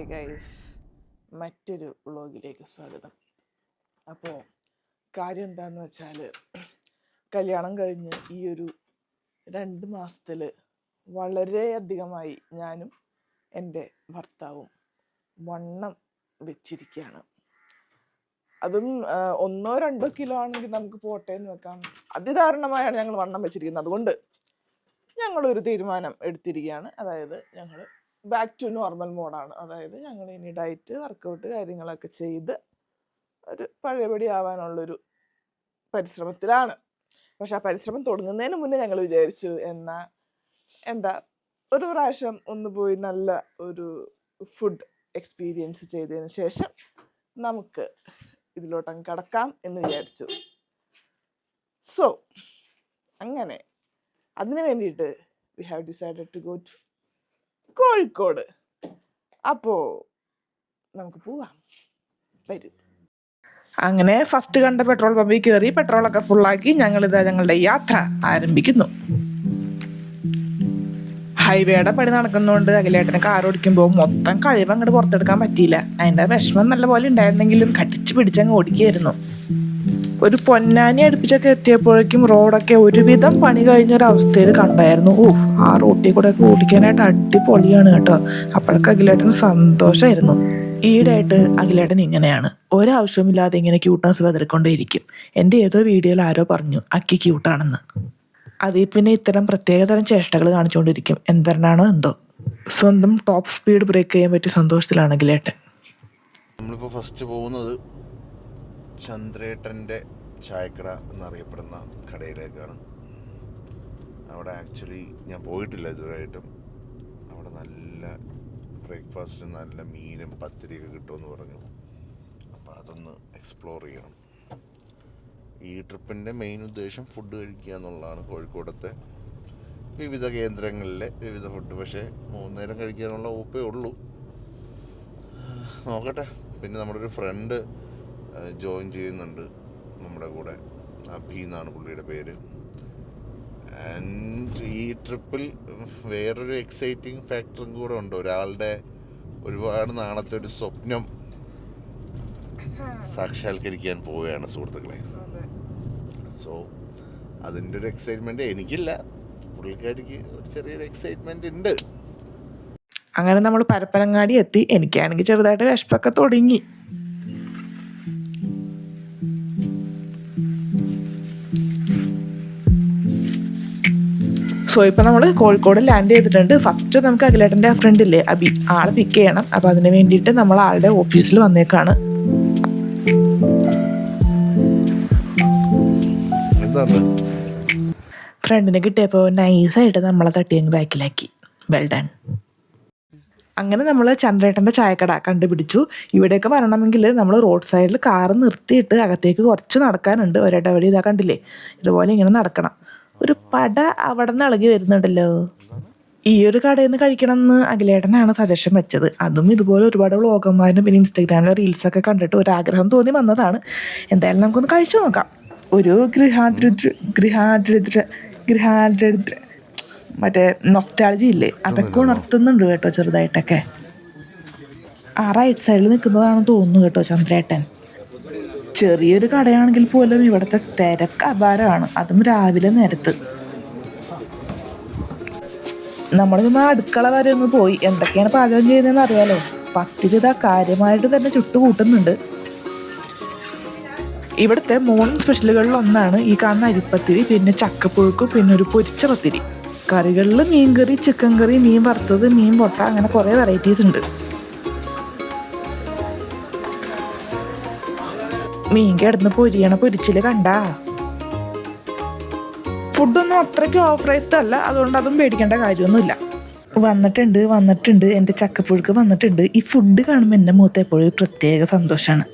Hi guys മറ്റൊരു വ്ളോഗിലേക്ക് സ്വാഗതം. അപ്പോൾ കാര്യം എന്താണെന്ന് വെച്ചാൽ കല്യാണം കഴിഞ്ഞ് ഈ ഒരു രണ്ട് മാസത്തിൽ വളരെയധികമായി ഞാനും എന്റെ ഭർത്താവും വണ്ണം വെച്ചിരിക്കുകയാണ് അതും ഒന്നോ രണ്ടോ കിലോ ആണെങ്കിൽ നമുക്ക് പോട്ടെ എന്ന് വെക്കാം. അതിദാരുണമായാണ് ഞങ്ങൾ വണ്ണം വെച്ചിരിക്കുന്നത്. അതുകൊണ്ട് ഞങ്ങളൊരു തീരുമാനം എടുത്തിരിക്കുകയാണ് അതായത് ഞങ്ങൾ ബാക്ക് ടു നോർമൽ മോഡാണ് അതായത് ഞങ്ങൾ ഇനി ഡയറ്റ് വർക്കൗട്ട് കാര്യങ്ങളൊക്കെ ചെയ്ത് ഒരു പഴയപടി ആവാനുള്ളൊരു പരിശ്രമത്തിലാണ്. പക്ഷെ ആ പരിശ്രമം തുടങ്ങുന്നതിന് മുന്നേ ഞങ്ങൾ വിചാരിച്ചു എന്നാ എന്താ ഒരു പ്രാവശ്യം ഒന്ന് പോയി നല്ല ഒരു ഫുഡ് എക്സ്പീരിയൻസ് ചെയ്തതിന് ശേഷം നമുക്ക് ഇതിലോട്ടങ്ങ് കടക്കാം എന്ന് വിചാരിച്ചു. സോ അങ്ങനെ. അതിന് വേണ്ടിയിട്ട് we have decided to go to Kozhikode. അപ്പോ നമുക്ക് പോവാം. വരൂ. അങ്ങനെ ഫസ്റ്റ് കണ്ട പെട്രോൾ പമ്പിൽ കയറി പെട്രോളൊക്കെ ഫുള്ളാക്കി ഞങ്ങളിതാ ഞങ്ങളുടെ യാത്ര ആരംഭിക്കുന്നു. ഹൈവേയുടെ പണി നടക്കുന്നതുകൊണ്ട് അഖിലേട്ടന് കാർ ഓടിക്കുമ്പോൾ മൊത്തം കഴിവ് അങ്ങോട്ട് പുറത്തെടുക്കാൻ പറ്റിയില്ല. അതിന്റെ വിഷമം നല്ല പോലെ ഉണ്ടായിരുന്നെങ്കിലും കടിച്ചു പിടിച്ചങ്ങ് ഓടിക്കുകയായിരുന്നു ഒരു പൊന്നാനി അടുപ്പിച്ചൊക്കെ എത്തിയപ്പോഴേക്കും റോഡൊക്കെ ഒരുവിധം പണി കഴിഞ്ഞ ഒരു കഴിഞ്ഞൊരവസ്ഥയിൽ കണ്ടായിരുന്നു. ഓ ആ റോട്ടിൽ കൂടെ ഒക്കെ ഓടിക്കാനായിട്ട് അടിപൊളിയാണ് കേട്ടോ. അപ്പോഴൊക്കെ അഖിലേട്ടന് സന്തോഷമായിരുന്നു ഈയിടെയായിട്ട് അഖിലേട്ടൻ ഇങ്ങനെയാണ്. ഒരാവശ്യമില്ലാതെ ഇങ്ങനെ ക്യൂട്ട്നസ് വെതറിക്കൊണ്ടേയിരിക്കും. എന്റെ ഏതോ വീഡിയോയിൽ ആരോ പറഞ്ഞു അക്കി ക്യൂട്ടാണെന്ന് അതിൽ പിന്നെ ഇത്തരം പ്രത്യേകതരം ചേഷ്ടകൾ കാണിച്ചുകൊണ്ടിരിക്കും. എന്തരനാണോ എന്തോ. സ്വന്തം ടോപ്പ് സ്പീഡ് ബ്രേക്ക് ചെയ്യാൻ പറ്റിയ സന്തോഷത്തിലാണ് അഖിലേട്ടൻ. നമ്മളിപ്പോൾ ഫസ്റ്റ് പോകുന്നത് ചന്ദ്രേട്ടന്റെ ചായക്കട എന്നറിയപ്പെടുന്ന കടയിലേക്കാണ്. അവിടെ ആക്ച്വലി ഞാൻ പോയിട്ടില്ല ഇതുവരെയായിട്ടും. അവിടെ നല്ല ബ്രേക്ക്ഫാസ്റ്റ് നല്ല മീനും പത്തിരിയൊക്കെ കിട്ടുമെന്ന് പറഞ്ഞു. അപ്പോൾ അതൊന്ന് എക്സ്പ്ലോർ ചെയ്യണം. ഈ ട്രിപ്പിന്റെ മെയിൻ ഉദ്ദേശം ഫുഡ് കഴിക്കുക എന്നുള്ളതാണ് കോഴിക്കോടത്തെ വിവിധ കേന്ദ്രങ്ങളിലെ വിവിധ ഫുഡ്. പക്ഷേ മൂന്ന് നേരം കഴിക്കാനുള്ള ഓപ്പേ ഉള്ളൂ. നോക്കട്ടെ. പിന്നെ നമ്മുടെ ഒരു ഫ്രണ്ട് ജോയിൻ ചെയ്യുന്നുണ്ട് നമ്മുടെ കൂടെ. അഭി എന്നാണ് പുള്ളിയുടെ പേര്. ആൻഡ് ഈ ട്രിപ്പിൽ വേറൊരു എക്സൈറ്റിംഗ് ഫാക്ടറും കൂടെ ഉണ്ട്. ഒരാളുടെ ഒരുപാട് നാളത്തെ ഒരു സ്വപ്നം സാക്ഷാത്കരിക്കാൻ പോവുകയാണ് സുഹൃത്തുക്കളെ. സോ അതിന്റെ ഒരു എക്സൈറ്റ്മെന്റ് എനിക്കില്ല. പുള്ളിക്കാരിക്ക് ഒരു ചെറിയൊരു എക്സൈറ്റ്മെന്റ് ഉണ്ട്. അങ്ങനെ നമ്മൾ പരപ്പനങ്ങാടി എത്തി. എനിക്കാണെങ്കിൽ ചെറുതായിട്ട് വിശപ്പൊക്കെ തുടങ്ങി. സോ ഇപ്പം നമ്മൾ കോഴിക്കോട് ലാൻഡ് ചെയ്തിട്ടുണ്ട്. ഫസ്റ്റ് നമുക്ക് അഖിലേട്ടന്റെ ആ ഫ്രണ്ട് ഇല്ലേ അബി. ആളെ പിക്ക് ചെയ്യണം. അപ്പം അതിന് വേണ്ടിയിട്ട് നമ്മൾ ആളുടെ ഓഫീസിൽ വന്നേക്കാണ്. ഫ്രണ്ടിന് കിട്ടിയപ്പോൾ നൈസായിട്ട് നമ്മളെ തട്ടി അങ്ങ് ബാക്കിലാക്കി വെൽ ഡൺ അങ്ങനെ നമ്മൾ ചന്ദ്രേട്ടന്റെ ചായക്കട കണ്ടുപിടിച്ചു. ഇവിടെയൊക്കെ വരണമെങ്കിൽ നമ്മൾ റോഡ് സൈഡിൽ കാറ് നിർത്തിയിട്ട് അകത്തേക്ക് കുറച്ച് നടക്കാനുണ്ട്. ഒരിടവഴി ഇതാ കണ്ടില്ലേ? ഇതുപോലെ ഇങ്ങനെ നടക്കണം. ഒരു പട അവിടെ നിന്ന് ഇളകി വരുന്നുണ്ടല്ലോ. ഈ ഒരു കടയിൽ നിന്ന് കഴിക്കണം എന്ന് അഖിലേട്ടനാണ് സജഷൻ വെച്ചത്. അതും ഇതുപോലെ ഒരുപാട് വ്ളോഗന്മാരും പിന്നെ ഇൻസ്റ്റാഗ്രാമിലെ റീൽസൊക്കെ കണ്ടിട്ട് ഒരു ആഗ്രഹം തോന്നി വന്നതാണ്. എന്തായാലും നമുക്കൊന്ന് കഴിച്ചു നോക്കാം. ഒരു ഗൃഹാദ്രിദ്ര ഗൃഹാദ്രിദ്ര ഗൃഹാദ്രിദ്ര മറ്റേ നൊസ്റ്റാളജി ഇല്ലേ? അതൊക്കെ ഉണർത്തുന്നുണ്ട് കേട്ടോ ചെറുതായിട്ടൊക്കെ. ആ റൈറ്റ് സൈഡിൽ നിൽക്കുന്നതാണെന്ന് തോന്നുന്നു കേട്ടോ ചന്ദ്രേട്ടൻ. ചെറിയൊരു കടയാണെങ്കിൽ പോലും ഇവിടുത്തെ തിരക്ക് അപാരമാണ്. അതും രാവിലെ നേരത്ത്. നമ്മളിന്ന് അടുക്കള വരെ ഒന്ന് പോയി. എന്തൊക്കെയാണ് പാചകം ചെയ്യുന്നതെന്ന് അറിയാലോ? പത്തിരിത കാര്യമായിട്ട് തന്നെ ചുട്ടുകൂട്ടുന്നുണ്ട്. ഇവിടുത്തെ മൂന്ന് സ്പെഷ്യലുകളിൽ ഒന്നാണ് ഈ കാണുന്ന അരിപ്പത്തിരി പിന്നെ ചക്കപ്പുഴുക്കും പിന്നെ ഒരു പൊരിച്ച പത്തിരി കറികളിൽ മീൻ കറി ചിക്കൻ കറി മീൻ വറുത്തത് മീൻ പൊട്ട അങ്ങനെ കുറേ വെറൈറ്റീസ് ഉണ്ട്. മീൻ കിടന്ന് പൊരിയണ പൊരിച്ചിൽ കണ്ടാ? ഫുഡൊന്നും അത്രയ്ക്ക് ഓഫ് പ്രൈസ്ഡ് അല്ല അതുകൊണ്ട് അതും പേടിക്കേണ്ട കാര്യമൊന്നുമില്ല. വന്നിട്ടുണ്ട് വന്നിട്ടുണ്ട് എന്റെ ചക്കപ്പുഴുക്ക് വന്നിട്ടുണ്ട്. ഈ ഫുഡ് കാണുമ്പോൾ എന്റെ മുഖത്ത് എപ്പോഴും പ്രത്യേക സന്തോഷമാണ്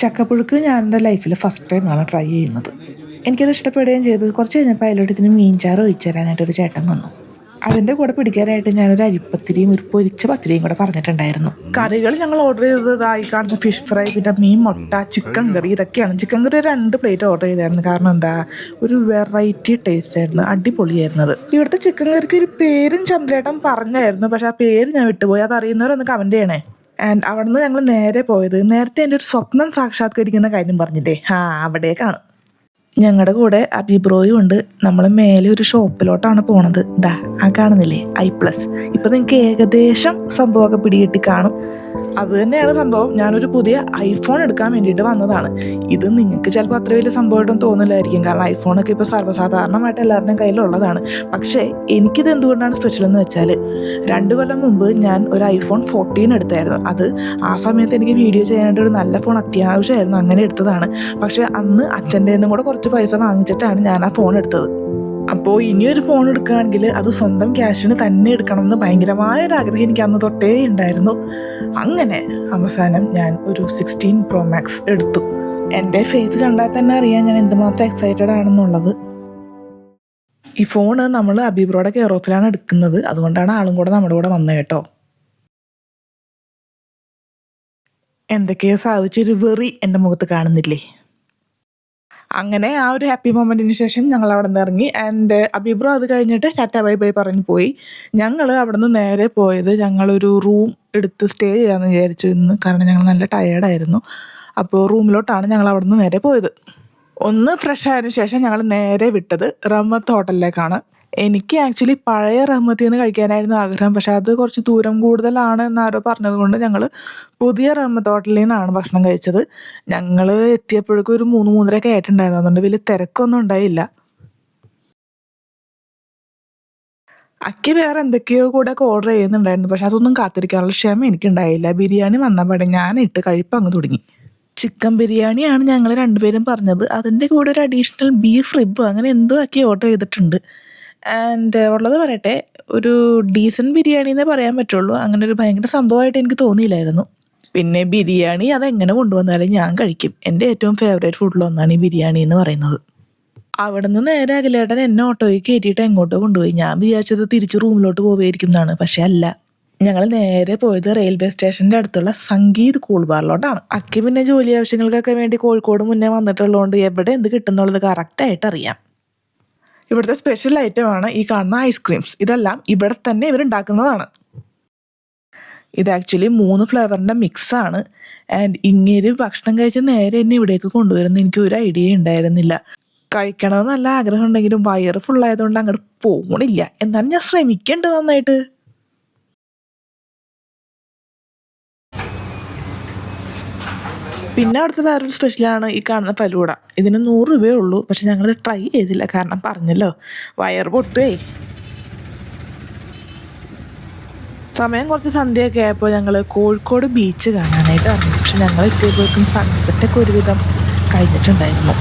ചക്കപ്പുഴുക്ക് ഞാൻ എന്റെ ലൈഫിൽ ഫസ്റ്റ് ടൈമാണ് ട്രൈ ചെയ്യുന്നത്. എനിക്കത് ഇഷ്ടപ്പെടുകയും ചെയ്തു. കുറച്ച് കഴിഞ്ഞപ്പോൾ അതിലോട്ട് ഇതിന് മീൻചാറ് ഒഴിച്ചു തരാനായിട്ട് ഒരു ചേട്ടൻ വന്നു. അതിന്റെ കൂടെ പിടിക്കാനായിട്ട് ഞാനൊരു അരിപ്പത്തിരിയും ഒരു പൊരിച്ച പത്തിരിയും കൂടെ പറഞ്ഞിട്ടുണ്ടായിരുന്നു. കറികൾ ഞങ്ങൾ ഓർഡർ ചെയ്തതായി കാണുന്ന ഫിഷ് ഫ്രൈ പിന്നെ മീൻ മുട്ട ചിക്കൻ കറി ഇതൊക്കെയാണ്. ചിക്കൻ കറി രണ്ട് പ്ലേറ്റ് ഓർഡർ ചെയ്തായിരുന്നു. കാരണം എന്താ? ഒരു വെറൈറ്റി ടേസ്റ്റ് ആയിരുന്നു. അടിപൊളിയായിരുന്നത്. ഇവിടുത്തെ ചിക്കൻ കറിക്ക് ഒരു പേരും ചന്ദ്രേട്ടൻ പറഞ്ഞായിരുന്നു. പക്ഷെ ആ പേര് ഞാൻ വിട്ടുപോയി. അത് അറിയുന്നവരൊന്ന് കമന്റ് ചെയ്യണേ. ആൻഡ് അവിടുന്ന് ഞങ്ങൾ നേരെ പോയത്. നേരത്തെ എന്റെ ഒരു സ്വപ്നം സാക്ഷാത്കരിക്കുന്ന കാര്യം പറഞ്ഞില്ലേ? ആ അവിടേക്കാണ്. ഞങ്ങളുടെ കൂടെ അഭിബ്രോയും ഉണ്ട്. നമ്മൾ മേലെ ഒരു ഷോപ്പിലോട്ടാണ് പോണത്. ദാ ആ കാണുന്നില്ലേ? I plus. ഇപ്പം നിങ്ങൾക്ക് ഏകദേശം സംഭവമൊക്കെ പിടികിട്ടി കാണും. അത് തന്നെയാണ് സംഭവം. ഞാനൊരു പുതിയ ഐഫോൺ എടുക്കാൻ വേണ്ടിയിട്ട് വന്നതാണ്. ഇത് നിങ്ങൾക്ക് ചിലപ്പോൾ അത്ര വലിയ സംഭവമായിട്ടൊന്നും തോന്നില്ലായിരിക്കും കാരണം ഐഫോണൊക്കെ ഇപ്പോൾ സർവസാധാരണമായിട്ട് എല്ലാവരുടെയും കയ്യിലുള്ളതാണ്. പക്ഷേ എനിക്കിത് എന്തുകൊണ്ടാണ് സ്പെഷ്യൽ എന്ന് വെച്ചാൽ രണ്ട് കൊല്ലം മുമ്പ് ഞാൻ ഒരു ഐഫോൺ ഫോർട്ടീൻ എടുത്തായിരുന്നു. അത് ആ സമയത്ത് എനിക്ക് വീഡിയോ ചെയ്യാനായിട്ട് ഒരു നല്ല ഫോൺ അത്യാവശ്യമായിരുന്നു. അങ്ങനെ എടുത്തതാണ്. പക്ഷേ അന്ന് അച്ഛന്റെ നിന്നും കൂടെ കുറച്ച് പൈസ വാങ്ങിച്ചിട്ടാണ് ഞാൻ ആ ഫോൺ എടുത്തത്. അപ്പോൾ ഇനിയൊരു ഫോൺ എടുക്കുകയാണെങ്കിൽ അത് സ്വന്തം ക്യാഷിന് തന്നെ എടുക്കണമെന്ന് ഭയങ്കരമായ ഒരു ആഗ്രഹം എനിക്ക് അന്ന് തൊട്ടേ ഉണ്ടായിരുന്നു. അങ്ങനെ അവസാനം ഞാൻ ഒരു സിക്സ്റ്റീൻ പ്രോ മാക്സ് എടുത്തു. എന്റെ ഫേസ് കണ്ടാൽ തന്നെ അറിയാം ഞാൻ എന്തുമാത്രം എക്സൈറ്റഡ് ആണെന്നുള്ളത്. ഈ ഫോണ് നമ്മൾ അബീബ്രോയുടെ കെയർ ഓഫിലാണ് എടുക്കുന്നത്. അതുകൊണ്ടാണ് ആളും കൂടെ നമ്മുടെ കൂടെ വന്നത് കേട്ടോ. എന്തൊക്കെയോ സാധിച്ചൊരു വെറി എന്റെ മുഖത്ത് കാണുന്നില്ലേ? അങ്ങനെ ആ ഒരു ഹാപ്പി മൊമെന്റിന് ശേഷം ഞങ്ങൾ അവിടെ നിന്ന് ഇറങ്ങി. ആൻഡ് അബീബ്രോ അത് കഴിഞ്ഞിട്ട് ടാറ്റ ബൈ ബൈ പറഞ്ഞ് പോയി. ഞങ്ങൾ അവിടെ നിന്ന് നേരെ പോയത് ഞങ്ങളൊരു റൂം എടുത്ത് സ്റ്റേ ചെയ്യാമെന്ന് വിചാരിച്ചു ഇന്ന് കാരണം ഞങ്ങൾ നല്ല ടയേർഡായിരുന്നു അപ്പോൾ റൂമിലോട്ടാണ് ഞങ്ങൾ അവിടെ നിന്ന് നേരെ പോയത്. ഒന്ന് ഫ്രഷ് ആയതിനു ശേഷം ഞങ്ങൾ നേരെ വിട്ടത് റഹ്മത്ത് ഹോട്ടലിലേക്കാണ്. എനിക്ക് ആക്ച്വലി പഴയ റഹ്മത്തിൽ നിന്ന് കഴിക്കാനായിരുന്നു ആഗ്രഹം. പക്ഷെ അത് കുറച്ച് ദൂരം കൂടുതലാണ് എന്നാരോ പറഞ്ഞതുകൊണ്ട് ഞങ്ങൾ പുതിയ റഹ്മത്ത് ഹോട്ടലിൽ നിന്നാണ് ഭക്ഷണം കഴിച്ചത്. ഞങ്ങൾ എത്തിയപ്പോഴേക്കും ഒരു മൂന്ന് മൂന്നരയൊക്കെ ആയിട്ടുണ്ടായിരുന്നു. അതുകൊണ്ട് വലിയ തിരക്കൊന്നും ഉണ്ടായില്ല. അക്കി വേറെ എന്തൊക്കെയോ കൂടെ ഒക്കെ ഓർഡർ ചെയ്യുന്നുണ്ടായിരുന്നു. പക്ഷെ അതൊന്നും കാത്തിരിക്കാനുള്ള ക്ഷമ എനിക്കുണ്ടായില്ല. ബിരിയാണി വന്നപാടെ ഞാൻ ഇട്ട് കഴിപ്പ് അങ്ങ് തുടങ്ങി. ചിക്കൻ ബിരിയാണിയാണ് ഞങ്ങൾ രണ്ടുപേരും പറഞ്ഞത്. അതിന്റെ കൂടെ ഒരു അഡീഷണൽ ബീഫ് റിബ് അങ്ങനെ എന്തോ ആക്കി ഓർഡർ ചെയ്തിട്ടുണ്ട്. ആൻഡ് ഉള്ളത് പറയട്ടെ ഒരു ഡീസന്റ് ബിരിയാണി എന്നേ പറയാൻ പറ്റുള്ളൂ. അങ്ങനെ ഒരു ഭയങ്കര സംഭവമായിട്ട് എനിക്ക് തോന്നിയില്ലായിരുന്നു. പിന്നെ ബിരിയാണി അതെങ്ങനെ കൊണ്ടുവന്നാലും ഞാൻ കഴിക്കും. എന്റെ ഏറ്റവും ഫേവറേറ്റ് ഫുഡിലൊന്നാണ് ഈ ബിരിയാണി എന്ന് പറയുന്നത്. അവിടെ നിന്ന് നേരെ അഖിലേട്ടൻ എന്നെ ഓട്ടോയിൽ കയറ്റിയിട്ട് എങ്ങോട്ടോ കൊണ്ടുപോയി. ഞാൻ വിചാരിച്ചത് തിരിച്ച് റൂമിലോട്ട് പോവുകയായിരിക്കും എന്നാണ്. പക്ഷെ അല്ല. ഞങ്ങൾ നേരെ പോയത് റെയിൽവേ സ്റ്റേഷന്റെ അടുത്തുള്ള സംഗീത് കൂൾ ബാറിലോട്ടാണ് അക്കി പിന്നെ ജോലി ആവശ്യങ്ങൾക്കൊക്കെ വേണ്ടി കോഴിക്കോട് മുന്നേ വന്നിട്ടുള്ളതുകൊണ്ട് എവിടെ എന്ത് കിട്ടുന്നുള്ളത് കറക്റ്റായിട്ട് അറിയാം. ഇവിടുത്തെ സ്പെഷ്യൽ ഐറ്റമാണ് ഈ കാണുന്ന ഐസ്ക്രീംസ് ഇതെല്ലാം ഇവിടെ തന്നെ ഇവരുണ്ടാക്കുന്നതാണ് ഇത് ആക്ച്വലി മൂന്ന് ഫ്ലേവറിന്റെ മിക്സാണ് ആൻഡ് ഇങ്ങനെ ഭക്ഷണം കഴിച്ച് നേരെ എന്നെ ഇവിടേക്ക് കൊണ്ടുവരുന്ന എനിക്ക് ഒരു ഐഡിയ ഉണ്ടായിരുന്നില്ല. കഴിക്കണമെന്ന് നല്ല ആഗ്രഹം ഉണ്ടെങ്കിലും വയറ് ഫുള്ളായതുകൊണ്ട് അങ്ങോട്ട് പോകണില്ല എന്നാലും ഞാൻ ശ്രമിക്കേണ്ടത് നന്നായിട്ട്. പിന്നെ അവിടുത്തെ വേറൊരു സ്പെഷ്യലാണ് ഈ കാണുന്ന ഫലൂട ഇതിന് നൂറ് രൂപയേ ഉള്ളൂ. പക്ഷെ ഞങ്ങളത് ട്രൈ ചെയ്തില്ല. കാരണം പറഞ്ഞല്ലോ വയർ പൊട്ടുവേ. സമയം കുറച്ച് സന്ധ്യയൊക്കെ ആയപ്പോൾ ഞങ്ങൾ കോഴിക്കോട് ബീച്ച് കാണാനായിട്ട് ഇറങ്ങി. പക്ഷെ ഞങ്ങൾ എത്തിയപ്പോഴേക്കും സൺസെറ്റൊക്കെ ഒരുവിധം കഴിഞ്ഞിട്ടുണ്ടായിരുന്നു.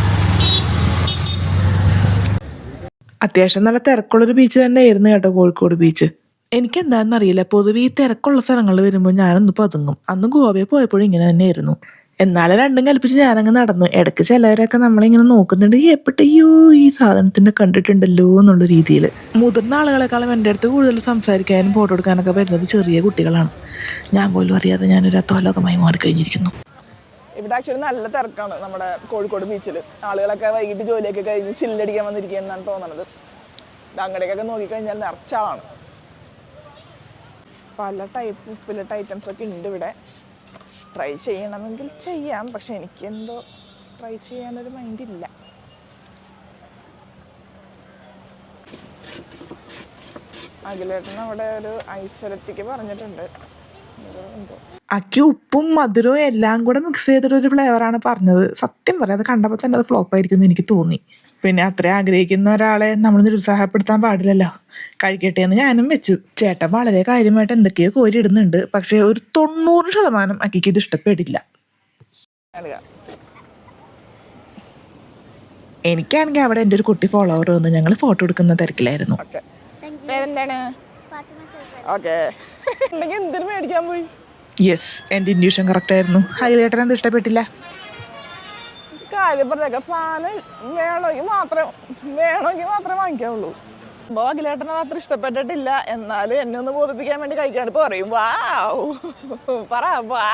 അത്യാവശ്യം നല്ല തിരക്കുള്ളൊരു ബീച്ച് തന്നെ ആയിരുന്നു കേട്ടോ കോഴിക്കോട് ബീച്ച് എനിക്ക് എന്താണെന്ന് അറിയില്ല പൊതുവെ ഈ തിരക്കുള്ള സ്ഥലങ്ങൾ വരുമ്പോൾ ഞാനൊന്ന് പതുങ്ങും. അന്ന് ഗോവയിൽ പോയപ്പോഴും ഇങ്ങനെ തന്നെയായിരുന്നു. എന്നാലും രണ്ടും കൽപ്പിച്ച് ഞാനങ്ങ് നടന്നു. ഇടയ്ക്ക് ചിലരൊക്കെ നമ്മളിങ്ങനെ നോക്കുന്നുണ്ട്. "ഈ എപ്പോഴത്തെയോ ഈ സാധനത്തിന്റെ കണ്ടിട്ടുണ്ടല്ലോ എന്നുള്ള രീതിയിൽ മുതിർന്ന ആളുകളെക്കാളും എന്റെ അടുത്ത് കൂടുതൽ സംസാരിക്കാനും ഫോട്ടോ എടുക്കാനൊക്കെ വരുന്നത് ചെറിയ കുട്ടികളാണ്. ഞാൻ പോലും അറിയാതെ ഞാനൊരു അത്തോലോകമായി മാറിക്കഴിഞ്ഞിരിക്കുന്നു. ഇവിടെ ആക്ച്വലി നല്ല തിരക്കാണ് നമ്മുടെ കോഴിക്കോട് ബീച്ചിൽ ആളുകളൊക്കെ വൈകിട്ട് ജോലിയൊക്കെ കഴിഞ്ഞ് ചില്ലടിക്കാൻ വന്നിരിക്കുകയെന്നാണ് തോന്നുന്നത് അങ്ങടേക്കൊക്കെ നോക്കിക്കഴിഞ്ഞാൽ നിറച്ചാളാണ് പല ടൈപ്പ് ഉപ്പിലിട്ട ഐറ്റംസ് ഒക്കെ ഉണ്ട് ഇവിടെ. ട്രൈ ചെയ്യണമെങ്കിൽ ചെയ്യാം. പക്ഷെ എനിക്കെന്തോ ട്രൈ ചെയ്യാനൊരു മൈൻഡ് ഇല്ല. അഖിലേട്ടൻ അവിടെ ഒരു ഐശ്വര്യത്തിക്ക് പറഞ്ഞിട്ടുണ്ട്. അക്കി ഉപ്പും മധുരവും എല്ലാം കൂടെ മിക്സ് ചെയ്തിട്ടൊരു ഫ്ലേവറാണ് പറഞ്ഞത്. സത്യം പറയാം അത് കണ്ടപ്പോൾ തന്നെ അത് ഫ്ലോപ്പ് ആയിരിക്കും എന്ന് എനിക്ക് തോന്നി. പിന്നെ അത്ര ആഗ്രഹിക്കുന്ന ഒരാളെ നമ്മൾ നിരുത്സാഹപ്പെടുത്താൻ പാടില്ലല്ലോ. കഴിക്കട്ടെ എന്ന് ഞാനും വെച്ചു. ചേട്ടൻ വളരെ കാര്യമായിട്ട് എന്തൊക്കെയോ കോരി ഇടുന്നുണ്ട്. പക്ഷേ ഒരു തൊണ്ണൂറ് ശതമാനം അക്കിക്ക് ഇത് ഇഷ്ടപ്പെടില്ല. എനിക്കാണെങ്കിൽ അവിടെ എന്റെ ഒരു കുട്ടി ഫോളോവർ വന്ന് ഞങ്ങൾ ഫോട്ടോ എടുക്കുന്ന തിരക്കിലായിരുന്നു. പേരെന്താണ്? ഓക്കെ. എന്തിനു മേടിക്കാൻ പോയി? യെസ് എന്റെ ഇൻഡ്യൂഷൻ കറക്റ്റ് ആയിരുന്നു. ഹൈലൈറ്റർ എന്ത് ഇഷ്ടപ്പെട്ടില്ല? കാര്യം പറഞ്ഞേക്ക സാധനം വേണമെങ്കിൽ മാത്രമേ വേണമെങ്കിൽ മാത്രമേ വാങ്ങിക്കാവുള്ളൂ. സംഭവം അഖിലേട്ടനെ അത്ര ഇഷ്ടപ്പെട്ടിട്ടില്ല. എന്നാലും എന്നെ ഒന്ന് ബോധിപ്പിക്കാൻ വേണ്ടി കഴിക്കാണ്ട് പറയും. വാ പറ വാ.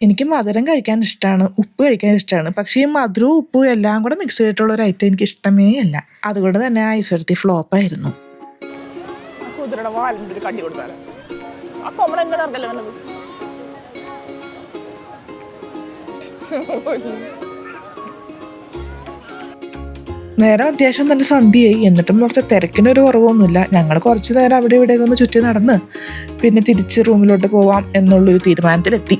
എനിക്ക് മധുരം കഴിക്കാൻ ഇഷ്ടമാണ് ഉപ്പ് കഴിക്കാൻ ഇഷ്ടമാണ് പക്ഷേ ഈ മധുരവും ഉപ്പും എല്ലാം കൂടെ മിക്സ് ചെയ്തിട്ടുള്ള ഒരു ഐറ്റം എനിക്ക് ഇഷ്ടമേ അല്ല. അതുകൊണ്ട് തന്നെ ആ ഐശ്വര്യത്തി ഫ്ലോപ്പായിരുന്നു കുതിരയുടെ വാലിന്റെ ഒരു കടി കൊടുത്താലോ? ആ എന്നെ തർക്കല്ലേ വേണ്ടത് നേരം അത്യാവശ്യം നല്ല സന്ധ്യയായി. എന്നിട്ടും കുറച്ച് തിരക്കിനൊരു കുറവൊന്നുമില്ല. ഞങ്ങൾ കുറച്ച് നേരം അവിടെ ഇവിടെയൊക്കെ ഒന്ന് ചുറ്റി നടന്ന് പിന്നെ തിരിച്ച് റൂമിലോട്ട് പോവാം എന്നുള്ളൊരു തീരുമാനത്തിലെത്തി.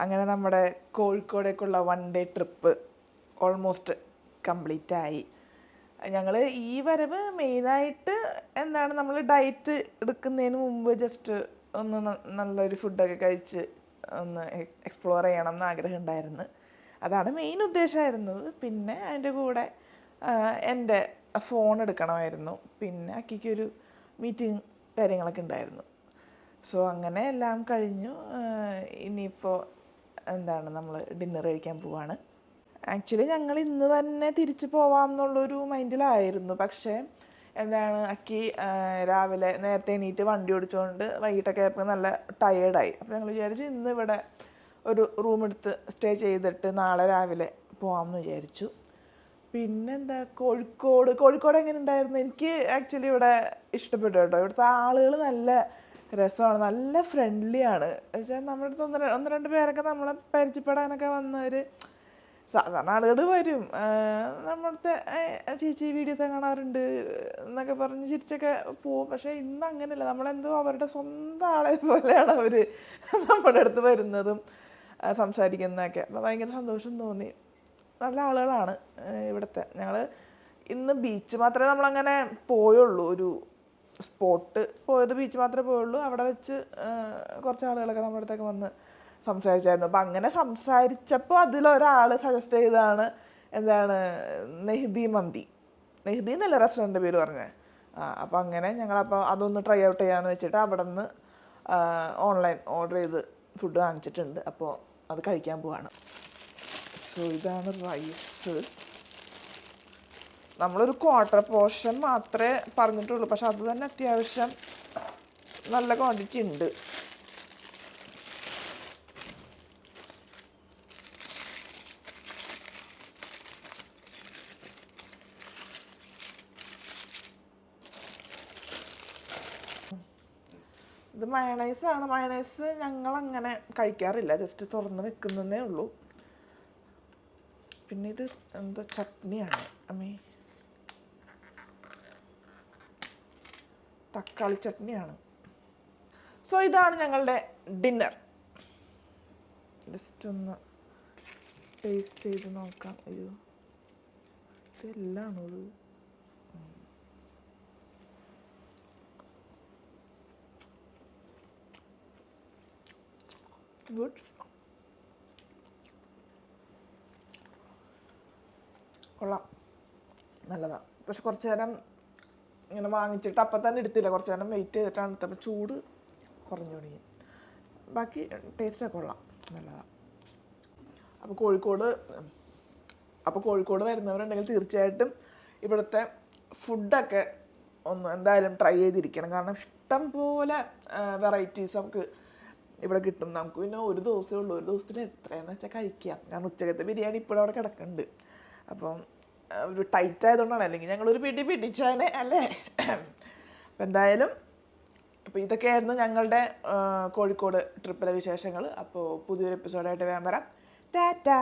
അങ്ങനെ നമ്മുടെ കോഴിക്കോടേക്കുള്ള one day trip almost complete ആയി. ഞങ്ങൾ ഈ വരവ് മെയിനായിട്ട് എന്താണ് നമ്മൾ ഡയറ്റ് എടുക്കുന്നതിന് മുമ്പ് ജസ്റ്റ് ഒന്ന് നല്ലൊരു ഫുഡൊക്കെ കഴിച്ച് ഒന്ന് എക്സ്പ്ലോർ ചെയ്യണം എന്ന് ആഗ്രഹം ഉണ്ടായിരുന്നു അതാണ് മെയിൻ ഉദ്ദേശമായിരുന്നത്. പിന്നെ അതിന്റെ കൂടെ എന്റെ ഫോൺ എടുക്കണമായിരുന്നു. പിന്നെ അക്കിക്കൊരു മീറ്റിംഗ് കാര്യങ്ങളൊക്കെ ഉണ്ടായിരുന്നു. സോ അങ്ങനെ എല്ലാം കഴിഞ്ഞു. ഇനിയിപ്പോൾ എന്താണ് നമ്മൾ ഡിന്നർ കഴിക്കാൻ പോവാണ്. ആക്ച്വലി ഞങ്ങൾ ഇന്ന് തന്നെ തിരിച്ചു പോവാം എന്നുള്ളൊരു മൈൻഡിലായിരുന്നു പക്ഷേ എന്താണ് അക്കി രാവിലെ നേരത്തെ എണീറ്റ് വണ്ടി ഓടിച്ചുകൊണ്ട് വൈകിട്ടൊക്കെ ആയപ്പോൾ നല്ല ടയേർഡായി അപ്പോൾ ഞങ്ങൾ വിചാരിച്ചു ഇന്ന് ഇവിടെ ഒരു റൂം എടുത്ത് സ്റ്റേ ചെയ്തിട്ട് നാളെ രാവിലെ പോകാമെന്ന് വിചാരിച്ചു. പിന്നെന്താ കോഴിക്കോട് കോഴിക്കോട് എങ്ങനെ ഉണ്ടായിരുന്നു? എനിക്ക് ആക്ച്വലി ഇവിടെ ഇഷ്ടപ്പെട്ടു കേട്ടോ. ഇവിടുത്തെ ആളുകൾ നല്ല രസമാണ് നല്ല ഫ്രണ്ട്ലിയാണ് വെച്ചാൽ നമ്മുടെ അടുത്ത് ഒന്ന് ഒന്ന് രണ്ട് പേരൊക്കെ നമ്മളെ പരിചയപ്പെടാനൊക്കെ വന്നവർ സാധാരണ ആളുകൾ വരും. നമ്മളത്തെ ചേച്ചി വീഡിയോസ് കാണാറുണ്ട് എന്നൊക്കെ പറഞ്ഞ് ചിരിച്ചൊക്കെ പോവും. പക്ഷേ ഇന്ന് അങ്ങനെയല്ല. നമ്മളെന്തോ അവരുടെ സ്വന്തം ആളെ പോലെയാണ് അവർ നമ്മുടെ അടുത്ത് വരുന്നതും സംസാരിക്കുന്നതൊക്കെ. അപ്പോൾ ഭയങ്കര സന്തോഷം തോന്നി. നല്ല ആളുകളാണ് ഇവിടുത്തെ. ഞങ്ങൾ ഇന്ന് ബീച്ച് മാത്രമേ നമ്മളങ്ങനെ പോയുള്ളൂ. ഒരു സ്പോട്ട് പോയത് ബീച്ച് മാത്രമേ പോയുള്ളൂ. അവിടെ വെച്ച് കുറച്ച് ആളുകളൊക്കെ നമ്മുടെ അടുത്തൊക്കെ വന്ന് സംസാരിച്ചായിരുന്നു. അപ്പം അങ്ങനെ സംസാരിച്ചപ്പോൾ അതിലൊരാൾ സജസ്റ്റ് ചെയ്തതാണ് എന്താണ് നെഹ്ദി മന്തി. നെഹ്ദി എന്നല്ല റെസ്റ്റോറന്റ് പേര് പറഞ്ഞത് ആ അപ്പം അങ്ങനെ ഞങ്ങളപ്പോൾ അതൊന്ന് ട്രൈ ഔട്ട് ചെയ്യാമെന്ന് വെച്ചിട്ട് അവിടെ നിന്ന് ഓൺലൈൻ ഓർഡർ ചെയ്ത് ഫുഡ് വാങ്ങിച്ചിട്ടുണ്ട്. അപ്പോൾ അത് കഴിക്കാൻ പോവാണ്. സോ ഇതാണ് റൈസ് നമ്മളൊരു ക്വാർട്ടർ പോർഷൻ മാത്രമേ പറഞ്ഞിട്ടുള്ളൂ. പക്ഷെ അത് തന്നെ അത്യാവശ്യം നല്ല ക്വാണ്ടിറ്റി ഉണ്ട്. മയണൈസ് ആണ് മയണൈസ് ഞങ്ങൾ അങ്ങനെ കഴിക്കാറില്ല. ജസ്റ്റ് തുറന്ന് വെക്കുന്നതേ ഉള്ളൂ. പിന്നെ ഇത് എന്താ? ചട്നിയാണ്. അമ്മേ തക്കാളി ചട്നിയാണ്. സോ ഇതാണ് ഞങ്ങളുടെ ഡിന്നർ ജസ്റ്റ് ഒന്ന് ടേസ്റ്റ് ചെയ്ത് നോക്കാം. അയ്യോ ഇതെല്ലാണോ ഇത്? ഗുഡ് കൊള്ളാം. നല്ലതാണ് പക്ഷെ കുറച്ച് നേരം ഇങ്ങനെ വാങ്ങിച്ചിട്ട് അപ്പം തന്നെ എടുത്തില്ല. കുറച്ച് നേരം വെയിറ്റ് ചെയ്തിട്ടാണ് എടുത്തത്. അപ്പം ചൂട് കുറഞ്ഞു തുടങ്ങി. ബാക്കി ടേസ്റ്റൊക്കെ കൊള്ളാം. നല്ലതാണ് അപ്പോൾ കോഴിക്കോട് അപ്പോൾ കോഴിക്കോട് വരുന്നവരുണ്ടെങ്കിൽ തീർച്ചയായിട്ടും ഇവിടുത്തെ ഫുഡൊക്കെ ഒന്ന് എന്തായാലും ട്രൈ ചെയ്തിരിക്കണം. കാരണം ഇഷ്ടം പോലെ വെറൈറ്റീസ് നമുക്ക് ഇവിടെ കിട്ടും. നമുക്ക് പിന്നെ ഒരു ദിവസമേ ഉള്ളൂ. ഒരു ദിവസത്തിന് എത്രയെന്ന് വെച്ചാൽ കഴിക്കുക കാരണം ഉച്ചക്കത്തെ ബിരിയാണി ഇപ്പോഴും അവിടെ കിടക്കുന്നുണ്ട് അപ്പം ഒരു ടൈറ്റ് ആയതുകൊണ്ടാണ്. അല്ലെങ്കിൽ ഞങ്ങളൊരു പിടി പിടിച്ചാനെ അല്ലേ? അപ്പം എന്തായാലും അപ്പോൾ ഇതൊക്കെയായിരുന്നു ഞങ്ങളുടെ കോഴിക്കോട് ട്രിപ്പിലെ വിശേഷങ്ങൾ അപ്പോൾ പുതിയൊരു എപ്പിസോഡായിട്ട് വേഗം വരാം. ടാറ്റാ!